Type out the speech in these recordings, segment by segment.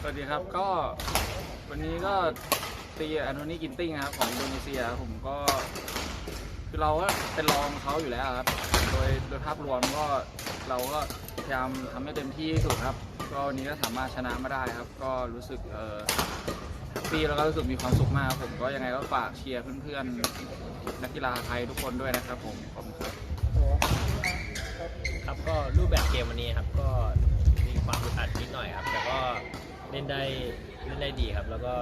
สวัสดีครับก็วันนี้ก็ตีแอนโทนีกินติ้งครับของอินโดนีเซียผมก็ คือเราก็เป็นรองเขาอยู่แล้วครับ โดยโดยภาพรวมก็เราก็พยายามทำให้เต็มที่ที่สุดครับ ก็วันนี้ก็สามารถชนะมาได้ครับ ก็รู้สึกเออแฮปปี้แล้วก็รู้สึกมีความสุขมากครับผมก็ยังไงก็ฝากเชียร์เพื่อนๆนักกีฬาไทยทุกคนด้วยนะครับผมขอบคุณครับ นิดหน่อยครับ แต่ก็เล่นได้เล่นได้ดีครับ แล้วก็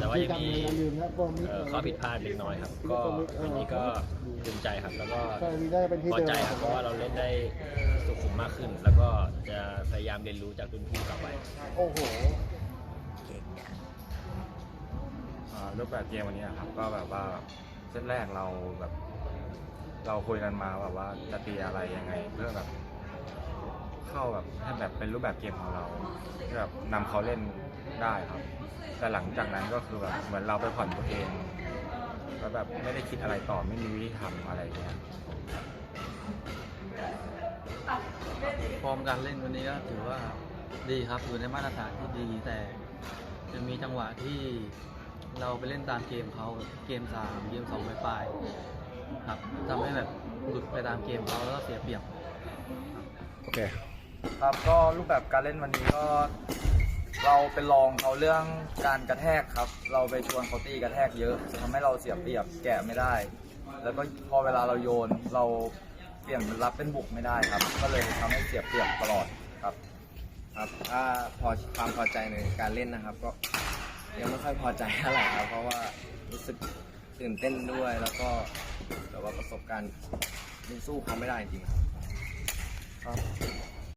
แต่ว่ายังมีเอ่อข้อผิดพลาดเล็กน้อยครับ ก็วันนี้ก็ภูมิใจครับ แล้วก็พอใจครับเพราะว่าเราเล่นได้สุขุมมากขึ้น แล้วก็จะพยายามเรียนรู้จากรุ่นพี่ต่อไป โอ้โห อ่ารูปแบบเกมวันนี้ครับก็แบบว่าเซตแรกเราแบบ เราคุยกันมาแบบว่าจะตีอะไรยังไง เพื่อแบบ เข้าแบบให้แบบเป็นรูปแบบเกมของเราที่แบบนำเขาเล่นได้ครับ แต่หลังจากนั้นก็คือแบบเหมือนเราไปผ่อนตัวเองแล้วแบบไม่ได้คิดอะไรต่อไม่มีวิธีทำอะไรเงี้ยฟอร์มการเล่นวันนี้ก็ถือว่าดีครับอยู่ในมาตรฐานที่ดี แต่จะมีจังหวะที่เราไปเล่นตามเกมเขาเกมสามเกมสองไปลายๆครับทำให้แบบหลุดไปตามเกมเขาแล้วก็เสียเปรียบโอเค ครับก็รูปแบบการเล่นวันนี้ก็ เราเป็นรองเขาเรื่องการกระแทกครับ เราไปชวนเขาตีกระแทกเยอะจะทำให้เราเสียเปรียบแกะไม่ได้ แล้วก็พอเวลาเราโยนเราเปลี่ยนรับเป็นบุกไม่ได้ครับ ก็เลยทำให้เสียเปรียบตลอดครับ ครับถ้าพอความพอใจในการเล่นนะครับ ก็ยังไม่ค่อยพอใจเท่าไหร่ครับ เพราะว่ารู้สึกตื่นเต้นด้วยแล้วก็แต่ว่าประสบการณ์ยังสู้เขาไม่ได้จริงๆครับ ครับ